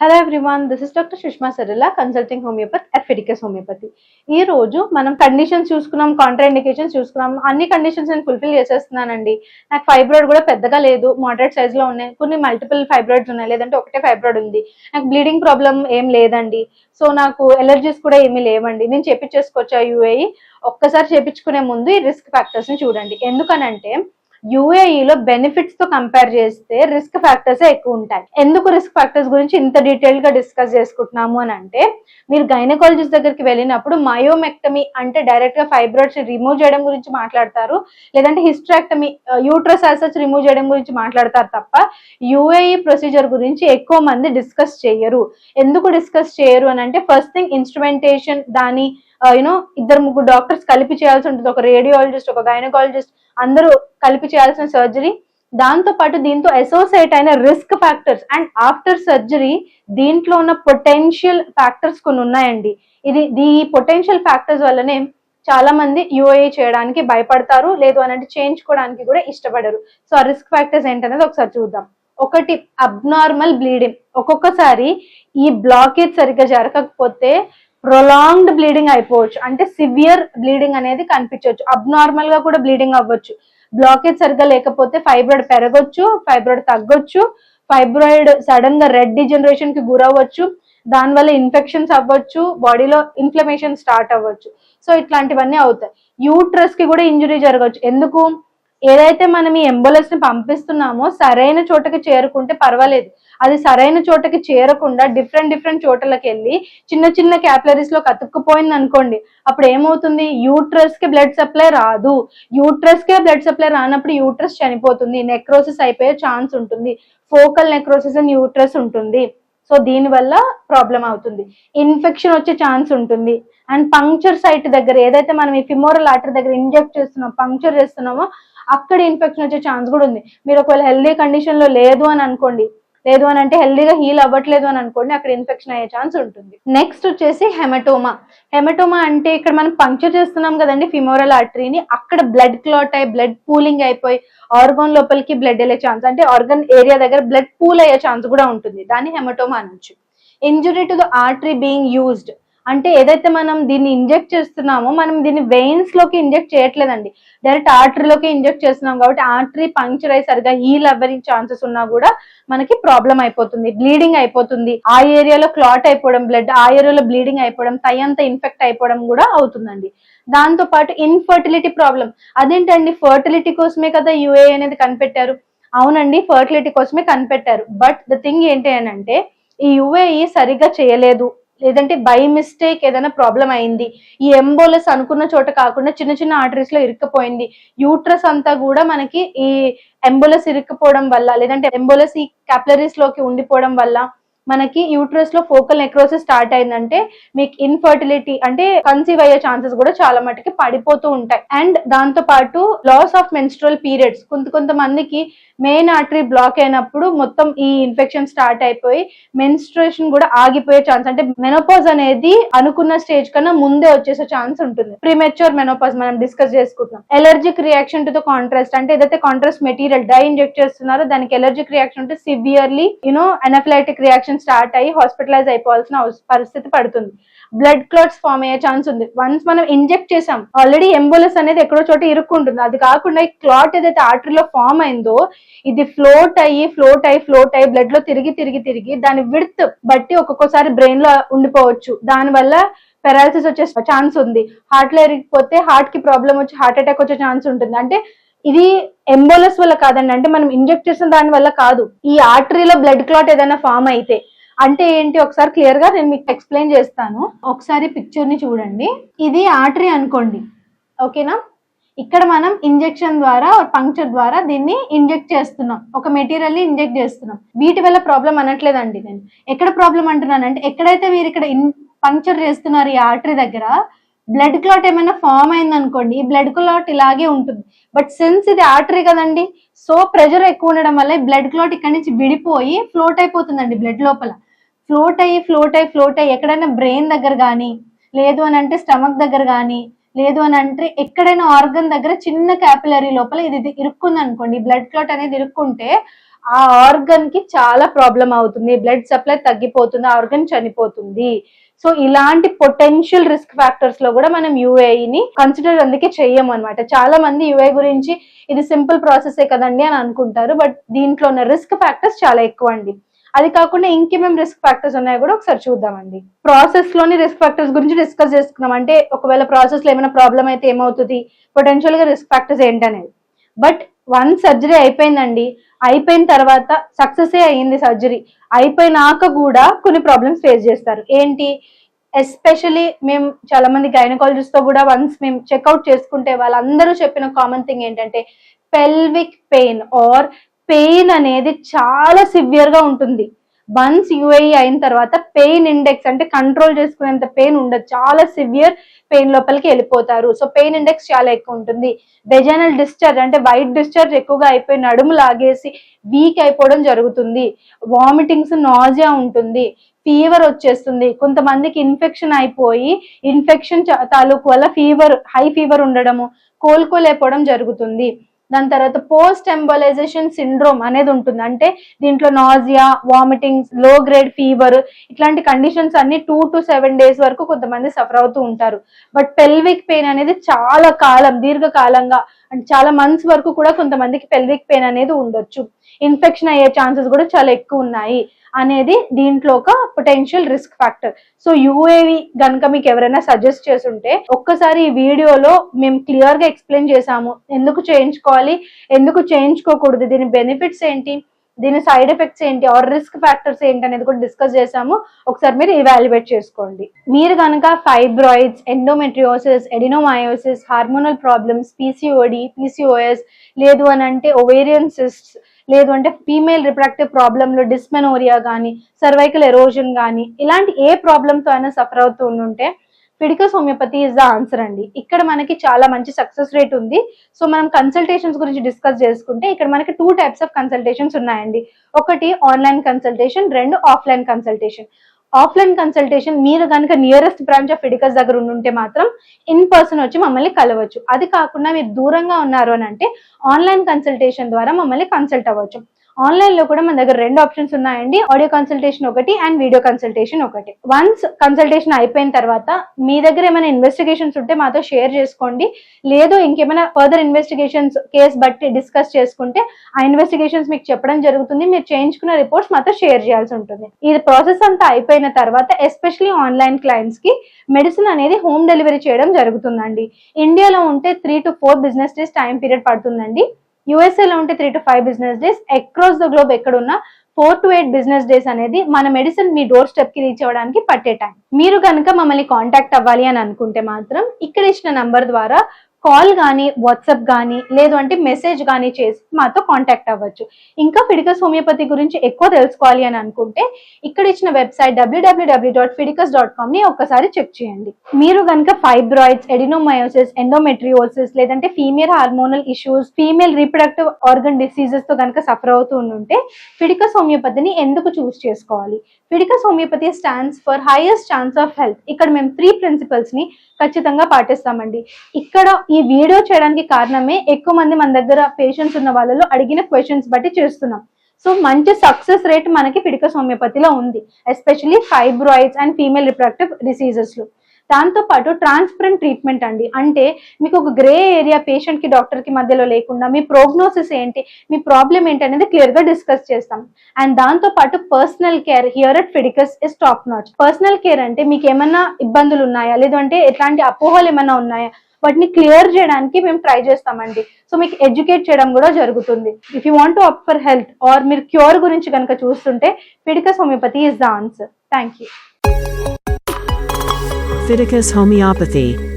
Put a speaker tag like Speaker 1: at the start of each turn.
Speaker 1: Hello everyone this is doctor Sushma Sarila consulting homeopathy at Fiticus homeopathy ఈ రోజు మనం conditions చూసుకున్నాం Contra indications చూసుకున్నాం అన్ని కండిషన్స్ నేను ఫుల్ఫిల్ చేసేస్తున్నానండి. నాకు ఫైబ్రాయిడ్ కూడా పెద్దగా లేదు మోడరేట్ సైజ్లో ఉన్నాయి. కొన్ని మల్టిపుల్ ఫైబ్రాయిడ్స్ ఉన్నాయి లేదంటే ఒకటే ఫైబ్రాయిడ్ ఉంది. నాకు బ్లీడింగ్ ప్రాబ్లం ఏం లేదండి. సో నాకు ఎలర్జీస్ కూడా ఏమీ లేవండి. నేను చేపించేసుకోవచ్చా యూఏఈ? ఒక్కసారి చేపించుకునే ముందు ఈ రిస్క్ ఫ్యాక్టర్స్ని చూడండి. ఎందుకనంటే యూఏఈలో బెనిఫిట్స్తో కంపేర్ చేస్తే రిస్క్ ఫ్యాక్టర్స్ ఎక్కువ ఉంటాయి. ఎందుకు రిస్క్ ఫ్యాక్టర్స్ గురించి ఇంత డీటెయిల్గా డిస్కస్ చేసుకుంటున్నాము అని అంటే మీరు గైనకాలజిస్ట్ దగ్గరికి వెళ్ళినప్పుడు మయోమెక్టమీ అంటే డైరెక్ట్గా ఫైబ్రాయిడ్స్ రిమూవ్ చేయడం గురించి మాట్లాడతారు. లేదంటే హిస్ట్రాక్టమీ యూట్రస్ యాసెస్ రిమూవ్ చేయడం గురించి మాట్లాడతారు తప్ప యూఏఈ ప్రొసీజర్ గురించి ఎక్కువ మంది డిస్కస్ చేయరు. ఎందుకు డిస్కస్ చేయరు అని అంటే ఫస్ట్ థింగ్ ఇన్స్ట్రుమెంటేషన్ దాని యూనో ఇద్దరు ముగ్గురు డాక్టర్స్ కలిపి చేయాల్సి ఉంటుంది. ఒక రేడియాలజిస్ట్ ఒక గైనకాలజిస్ట్ అందరూ కలిపి చేయాల్సిన సర్జరీ దాంతో పాటు దీంతో అసోసియేట్ అయిన risk factors and after surgery దీంట్లో ఉన్న పొటెన్షియల్ ఫ్యాక్టర్స్ కొన్ని ఉన్నాయండి. ఇది ఈ పొటెన్షియల్ ఫ్యాక్టర్స్ వల్లనే చాలా మంది యూఏ చేయడానికి భయపడతారు లేదు అని అంటే చేయించుకోవడానికి కూడా ఇష్టపడరు. సో ఆ రిస్క్ ఫ్యాక్టర్స్ ఏంటనేది ఒకసారి చూద్దాం. ఒకటి అబ్నార్మల్ బ్లీడింగ్ ఒక్కొక్కసారి ఈ బ్లాకేజ్ సరిగ్గా జరగకపోతే ప్రొలాంగ్డ్ బ్లీడింగ్ అయిపోవచ్చు. అంటే సివియర్ బ్లీడింగ్ అనేది కనిపించవచ్చు. అబ్నార్మల్గా కూడా బ్లీడింగ్ అవ్వచ్చు. బ్లాకేజ్ సరిగ్గా లేకపోతే ఫైబ్రాయిడ్ పెరగొచ్చు ఫైబ్రాయిడ్ తగ్గొచ్చు ఫైబ్రాయిడ్ సడన్గా రెడ్ డిజనరేషన్కి గురవ్వచ్చు. దానివల్ల ఇన్ఫెక్షన్స్ అవ్వచ్చు బాడీలో ఇన్ఫ్లమేషన్ స్టార్ట్ అవ్వచ్చు. సో ఇట్లాంటివన్నీ అవుతాయి. యూట్రస్కి కూడా ఇంజురీ జరగవచ్చు ఎందుకు? ఏదైతే మనం ఈ ఎంబులెన్స్ని పంపిస్తున్నామో సరైన చోటకి చేరుకుంటే పర్వాలేదు. అది సరైన చోటకి చేరకుండా డిఫరెంట్ డిఫరెంట్ చోటలకు వెళ్ళి చిన్న చిన్న క్యాపిలరీస్లో కతుక్కుపోయింది అనుకోండి అప్పుడు ఏమవుతుంది? యూట్రస్కి బ్లడ్ సప్లై రాదు. యూట్రస్ కే బ్లడ్ సప్లై రానప్పుడు యూట్రస్ చనిపోతుంది. నెక్రోసిస్ అయిపోయే ఛాన్స్ ఉంటుంది. ఫోకల్ నెక్రోసిస్ అని యూట్రస్ ఉంటుంది. సో దీని వల్ల ప్రాబ్లం అవుతుంది. ఇన్ఫెక్షన్ వచ్చే ఛాన్స్ ఉంటుంది. అండ్ పంక్చర్ సైట్ దగ్గర ఏదైతే మనం ఈ ఫిమోరల్ ఆర్టర్ దగ్గర ఇంజెక్ట్ చేస్తున్నాం పంక్చర్ చేస్తున్నామో అక్కడ ఇన్ఫెక్షన్ వచ్చే ఛాన్స్ కూడా ఉంది. మీరు ఒకవేళ హెల్దీ కండిషన్లో లేదు అని అనుకోండి లేదు అని అంటే హెల్దీగా హీల్ అవ్వట్లేదు అని అనుకోండి అక్కడ ఇన్ఫెక్షన్ అయ్యే ఛాన్స్ ఉంటుంది. నెక్స్ట్ వచ్చేసి హెమటోమా హెమటోమా అంటే ఇక్కడ మనం పంక్చర్ చేస్తున్నాం కదండి ఫిమోరల్ ఆర్టరీని అక్కడ బ్లడ్ క్లాట్ అయ్యి బ్లడ్ పూలింగ్ అయిపోయి ఆర్గాన్ లోపలికి బ్లడ్ వెళ్ళే ఛాన్స్ అంటే ఆర్గన్ ఏరియా దగ్గర బ్లడ్ పూల్ అయ్యే ఛాన్స్ కూడా ఉంటుంది. దాన్ని హెమటోమా అనొచ్చు. Injury to the artery being used అంటే ఏదైతే మనం దీన్ని ఇంజెక్ట్ చేస్తున్నామో మనం దీన్ని వెయిన్స్లోకి ఇంజెక్ట్ చేయట్లేదండి. డైరెక్ట్ ఆర్టరీలోకి ఇంజెక్ట్ చేస్తున్నాం కాబట్టి ఆర్టరీ పంక్చర్ అయ్యి సరిగా హీల్ అవ్వని ఛాన్సెస్ ఉన్నా కూడా మనకి ప్రాబ్లం అయిపోతుంది బ్లీడింగ్ అయిపోతుంది. ఆ ఏరియాలో క్లాట్ అయిపోవడం బ్లడ్ ఆ ఏరియాలో బ్లీడింగ్ అయిపోవడం తై అంతా ఇన్ఫెక్ట్ అయిపోవడం కూడా అవుతుందండి. దాంతో పాటు ఇన్ఫర్టిలిటీ ప్రాబ్లం అదేంటండి? ఫర్టిలిటీ కోసమే కదా యుఏ అనేది కనిపెట్టారు. అవునండి ఫర్టిలిటీ కోసమే కనిపెట్టారు. బట్ ద థింగ్ ఏంటి అని అంటే ఈ యుఏఈ సరిగ్గా చేయలేదు. లేదంటే బై మిస్టేక్ ఏదైనా ప్రాబ్లం అయింది. ఈ ఎంబోలస్ అనుకున్న చోట కాకుండా చిన్న చిన్న ఆర్టరీస్లో ఇరుక్కుపోయింది. యూట్రస్ అంతా కూడా మనకి ఈ ఎంబోలస్ ఇరుక్కుపోవడం వల్ల లేదంటే ఎంబోలస్ ఈ క్యాపిలరీస్లోకి ఉండిపోవడం వల్ల మనకి యూట్రస్లో ఫోకల్ నెక్రోసిస్ స్టార్ట్ అయిందంటే మీకు ఇన్ఫర్టిలిటీ అంటే కన్సీవ్ అయ్యే ఛాన్సెస్ కూడా చాలా మటుకి పడిపోతూ ఉంటాయి. అండ్ దాంతో పాటు లాస్ ఆఫ్ మెన్స్ట్రల్ పీరియడ్స్ కొంత కొంతమందికి మెయిన్ ఆర్టరీ బ్లాక్ అయినప్పుడు మొత్తం ఈ ఇన్ఫెక్షన్ స్టార్ట్ అయిపోయి మెన్స్ట్రేషన్ కూడా ఆగిపోయే ఛాన్స్ అంటే మెనోపాజ్ అనేది అనుకున్న స్టేజ్ కన్నా ముందే వచ్చేసే ఛాన్స్ ఉంటుంది. ప్రీమెచ్యూర్ మెనోపాజ్ మనం డిస్కస్ చేసుకుంటున్నాం. Allergic reaction to the contrast అంటే ఏదైతే కాంట్రాస్ట్ మెటీరియల్ డై ఇంజెక్ట్ చేస్తున్నారో దానికి ఎలర్జిక్ రియాక్షన్ ఉంటే severely you know anaphylactic reaction start అయ్యి హాస్పిటలైజ్ అయిపోవాల్సిన పరిస్థితి పడుతుంది. బ్లడ్ క్లాట్స్ ఫామ్ అయ్యే ఛాన్స్ ఉంది. వన్స్ మనం ఇంజెక్ట్ చేసాం ఆల్రెడీ ఎంబోలస్ అనేది ఎక్కడో చోట ఇరుక్కుంటుంది. అది కాకుండా ఈ క్లాట్ ఏదైతే ఆర్టరీలో ఫామ్ అయిందో ఇది ఫ్లోట్ అయ్యి ఫ్లోట్ అయ్యి ఫ్లోట్ అయ్యి బ్లడ్లో తిరిగి తిరిగి తిరిగి దాని విడ్త్ బట్టి ఒక్కొక్కసారి బ్రెయిన్లో ఉండిపోవచ్చు. దానివల్ల పెరాలసిస్ వచ్చే ఛాన్స్ ఉంది. హార్ట్లో ఇరిగిపోతే హార్ట్కి ప్రాబ్లం వచ్చి హార్ట్ అటాక్ వచ్చే ఛాన్స్ ఉంటుంది. అంటే ఇది ఎంబోలస్ వల్ల కాదండి. అంటే మనం ఇంజెక్ట్ చేసిన దాని వల్ల కాదు. ఈ ఆర్టరీలో బ్లడ్ క్లాట్ ఏదైనా ఫామ్ అయితే. అంటే ఏంటి? ఒకసారి క్లియర్గా నేను మీకు ఎక్స్ప్లెయిన్ చేస్తాను. ఒకసారి పిక్చర్ని చూడండి. ఇది ఆర్టరీ అనుకోండి. ఓకేనా ఇక్కడ మనం ఇంజెక్షన్ ద్వారా పంక్చర్ ద్వారా దీన్ని ఇంజెక్ట్ చేస్తున్నాం. ఒక మెటీరియల్ని ఇంజెక్ట్ చేస్తున్నాం. వీటి వల్ల ప్రాబ్లం అనట్లేదండి నేను. ఎక్కడ ప్రాబ్లం అంటున్నానంటే ఎక్కడైతే మీరు ఇక్కడ పంక్చర్ చేస్తున్నారు ఈ ఆర్టరీ దగ్గర బ్లడ్ క్లాట్ ఏమైనా ఫామ్ అయింది అనుకోండి ఈ బ్లడ్ క్లాట్ ఇలాగే ఉంటుంది. బట్ సిన్స్ ఇది ఆర్టరీ కదండి సో ప్రెషర్ ఎక్కువ ఉండడం వల్ల బ్లడ్ క్లాట్ ఇక్కడ నుంచి విడిపోయి ఫ్లోట్ అయిపోతుందండి బ్లడ్ లోపల. ఫ్లోట్ అయ్యి ఫ్లోట్ అయ్యి ఫ్లోట్ అయ్యి ఎక్కడైనా బ్రెయిన్ దగ్గర కానీ లేదు అని అంటే స్టమక్ దగ్గర కానీ లేదు అని అంటే ఎక్కడైనా ఆర్గన్ దగ్గర చిన్న క్యాపిలరీ లోపల ఇది ఇది ఇరుక్కుంది అనుకోండి బ్లడ్ క్లాట్ అనేది ఇరుక్కుంటే ఆ ఆర్గన్కి చాలా ప్రాబ్లం అవుతుంది. బ్లడ్ సప్లై తగ్గిపోతుంది ఆ ఆర్గన్ చనిపోతుంది. సో ఇలాంటి పొటెన్షియల్ రిస్క్ ఫ్యాక్టర్స్లో కూడా మనం యూఏఈని కన్సిడర్ అందుకే చెయ్యం అనమాట చాలా మంది యుఏ గురించి ఇది సింపుల్ ప్రాసెస్ కదండి అని అనుకుంటారు బట్ దీంట్లో ఉన్న రిస్క్ ఫ్యాక్టర్స్ చాలా ఎక్కువ అండి. అది కాకుండా ఇంకేమేం రిస్క్ ఫ్యాక్టర్స్ ఉన్నాయో కూడా ఒకసారి చూద్దామండి. ప్రాసెస్లోని రిస్క్ ఫ్యాక్టర్స్ గురించి డిస్కస్ చేసుకున్నాం అంటే ఒకవేళ ప్రాసెస్లో ఏమైనా ప్రాబ్లం అయితే ఏమవుతుంది? పొటెన్షియల్గా రిస్క్ ఫ్యాక్టర్స్ ఏంటనేది. బట్ వన్ సర్జరీ అయిపోయిందండి. అయిపోయిన తర్వాత సక్సెస్ అయ్యింది సర్జరీ. అయిపోయినాక కూడా కొన్ని ప్రాబ్లమ్స్ ఫేస్ చేస్తారు. ఏంటి? ఎస్పెషలీ మేము చాలా మంది గైనకాలజిస్ట్తో కూడా వన్స్ మేము చెక్అవుట్ చేసుకుంటే వాళ్ళందరూ చెప్పిన కామన్ థింగ్ ఏంటంటే పెల్విక్ పెయిన్ ఆర్ పెయిన్ అనేది చాలా సివియర్గా ఉంటుంది. వన్స్ యుఐ అయిన తర్వాత పెయిన్ ఇండెక్స్ అంటే కంట్రోల్ చేసుకునేంత పెయిన్ ఉండదు. చాలా సివియర్ పెయిన్ లోపలికి వెళ్ళిపోతారు. సో పెయిన్ ఇండెక్స్ చాలా ఎక్కువ ఉంటుంది. వెజనల్ డిశ్చార్జ్ అంటే వైట్ డిశ్చార్జ్ ఎక్కువగా అయిపోయి నడుము లాగేసి వీక్ అయిపోవడం జరుగుతుంది. వామిటింగ్స్ నాజియా ఉంటుంది. ఫీవర్ వచ్చేస్తుంది. కొంతమందికి ఇన్ఫెక్షన్ అయిపోయి ఇన్ఫెక్షన్ తాలూకు వల్ల ఫీవర్ హై ఫీవర్ ఉండడము కోలుకోలేకపోవడం జరుగుతుంది. దాని తర్వాత పోస్ట్ ఎంబలైజేషన్ సిండ్రోమ్ అనేది ఉంటుంది. అంటే దీంట్లో నాజియా వామిటింగ్స్లో గ్రేడ్ ఫీవర్ ఇట్లాంటి కండిషన్స్ అన్ని టూ టు సెవెన్ డేస్ వరకు కొంతమంది సఫర్ అవుతూ ఉంటారు. బట్ పెల్విక్ పెయిన్ అనేది చాలా కాలం దీర్ఘకాలంగా అంటే చాలా మంత్స్ వరకు కూడా కొంతమందికి పెల్విక్ పెయిన్ అనేది ఉండొచ్చు. ఇన్ఫెక్షన్ అయ్యే ఛాన్సెస్ కూడా చాలా ఎక్కువ ఉన్నాయి. అనేది దీంట్లో ఒక potential risk factor so UAV గనుక మీకు ఎవరైనా సజెస్ట్ చేసుంటే ఒక్కసారి ఈ వీడియోలో మేము క్లియర్గా ఎక్స్ప్లెయిన్ చేసాము ఎందుకు చేయించుకోవాలి? ఎందుకు చేయించుకోకూడదు? దీని బెనిఫిట్స్ ఏంటి? దీని సైడ్ ఎఫెక్ట్స్ ఏంటి? ఆర్ రిస్క్ ఫ్యాక్టర్స్ ఏంటి అనేది కూడా డిస్కస్ చేసాము ఒకసారి మీరు ఇవాల్యుయేట్ చేసుకోండి. మీరు కనుక fibroids endometriosis adenomyosis hormonal problems PCOD PCOS లేదు అని అంటే ఒవేరియన్ సిస్ట్స్ లేదు అంటే ఫీమేల్ రిప్రడక్టివ్ ప్రాబ్లంలో డిస్మెనోరియా కానీ సర్వైకల్ ఎరోజన్ కానీ ఇలాంటి ఏ ప్రాబ్లంతో అయినా సఫర్ అవుతూ ఉంటే Fiticus homeopathy is the answer అండి. ఇక్కడ మనకి చాలా మంచి సక్సెస్ రేట్ ఉంది. సో మనం కన్సల్టేషన్స్ గురించి డిస్కస్ చేసుకుంటే ఇక్కడ మనకి టూ టైప్స్ ఆఫ్ కన్సల్టేషన్స్ ఉన్నాయండి. ఒకటి ఆన్లైన్ కన్సల్టేషన్ రెండు ఆఫ్లైన్ కన్సల్టేషన్ ఆఫ్లైన్ కన్సల్టేషన్ మీరు కనుక నియరెస్ట్ బ్రాంచ్ ఆఫ్ ఫిడికస్ దగ్గర ఉంటే మాత్రం ఇన్ పర్సన్ వచ్చి మమ్మల్ని కలవచ్చు. అది కాకుండా మీరు దూరంగా ఉన్నారు అని అంటే ఆన్లైన్ కన్సల్టేషన్ ద్వారా మమ్మల్ని కన్సల్ట్ అవ్వచ్చు. ఆన్లైన్లో కూడా మన దగ్గర రెండు ఆప్షన్స్ ఉన్నాయండి. ఆడియో కన్సల్టేషన్ ఒకటి అండ్ వీడియో కన్సల్టేషన్ ఒకటి. వన్స్ కన్సల్టేషన్ అయిపోయిన తర్వాత మీ దగ్గర ఏమైనా ఇన్వెస్టిగేషన్స్ ఉంటే మాతో షేర్ చేసుకోండి. లేదు ఇంకేమైనా ఫర్దర్ ఇన్వెస్టిగేషన్స్ కేస్ బట్టి డిస్కస్ చేసుకుంటే ఆ ఇన్వెస్టిగేషన్స్ మీకు చెప్పడం జరుగుతుంది. మీరు చేయించుకున్న రిపోర్ట్స్ మాతో షేర్ చేయాల్సి ఉంటుంది. ఈ ప్రాసెస్ అంతా అయిపోయిన తర్వాత ఎస్పెషలీ ఆన్లైన్ క్లయింట్స్కి మెడిసిన్ అనేది హోమ్ డెలివరీ చేయడం జరుగుతుందండి. ఇండియాలో ఉంటే three to four business days time period పడుతుందండి. యూఎస్ఏలో ఉంటే three to five business days across the globe ఎక్కడున్నా four to eight business days అనేది మన మెడిసిన్ మీ డోర్ స్టెప్కి రీచ్ అవ్వడానికి పట్టే టైం మీరు కనుక మమ్మల్ని కాంటాక్ట్ అవ్వాలి అని అనుకుంటే మాత్రం ఇక్కడ ఇచ్చిన నంబర్ ద్వారా కాల్ కానీ వాట్సాప్ కానీ లేదు అంటే మెసేజ్ కానీ చేసి మాతో కాంటాక్ట్ అవ్వచ్చు. ఇంకా ఫిడికస్ హోమియోపతి గురించి ఎక్కువ తెలుసుకోవాలి అని అనుకుంటే ఇక్కడ ఇచ్చిన website W W W dot Fiticus dot కామ్ని ఒక్కసారి చెక్ చేయండి. మీరు కనుక ఫైబ్రాయిడ్స్ ఎడినోమయోసిస్ ఎండోమెట్రియోసిస్ లేదంటే female hormonal issues female reproductive organ డిసీజెస్తో కనుక సఫర్ అవుతూ ఉంటే ఫిడికస్ హోమియోపతిని ఎందుకు చూస్ చేసుకోవాలి? Fiticus homeopathy stands for highest chance of health. ఇక్కడ మేము త్రీ ప్రిన్సిపల్స్ని ఖచ్చితంగా పాటిస్తామండి. ఇక్కడ ఈ వీడియో చేయడానికి కారణమే ఎక్కువ మంది మన దగ్గర పేషెంట్స్ ఉన్న వాళ్ళలో అడిగిన క్వశ్చన్స్ బట్టి చేస్తున్నాం. సో మంచి సక్సెస్ రేట్ మనకి ఫిడికస్ హోమియోపతిలో ఉంది. Especially fibroids and female reproductive డిసీజెస్లో. దాంతో పాటు ట్రాన్స్పరెంట్ ట్రీట్మెంట్ అండి. అంటే మీకు ఒక గ్రే ఏరియా పేషెంట్కి డాక్టర్కి మధ్యలో లేకుండా మీ ప్రోగ్నోసిస్ ఏంటి మీ ప్రాబ్లం ఏంటి అనేది క్లియర్గా డిస్కస్ చేస్తాం. అండ్ దాంతో పాటు personal care here at Fiticus is top notch personal care అంటే మీకు ఏమైనా ఇబ్బందులు ఉన్నాయా? లేదంటే ఎట్లాంటి అపోహలు ఏమైనా ఉన్నాయా? వాటిని క్లియర్ చేయడానికి మేము ట్రై చేస్తామండి. సో మీకు ఎడ్యుకేట్ చేయడం కూడా జరుగుతుంది. If you want to opt for health or మీరు క్యూర్ గురించి కనుక చూస్తుంటే Fiticus homeopathy is the answer thank you
Speaker 2: Fiticus Homeopathy.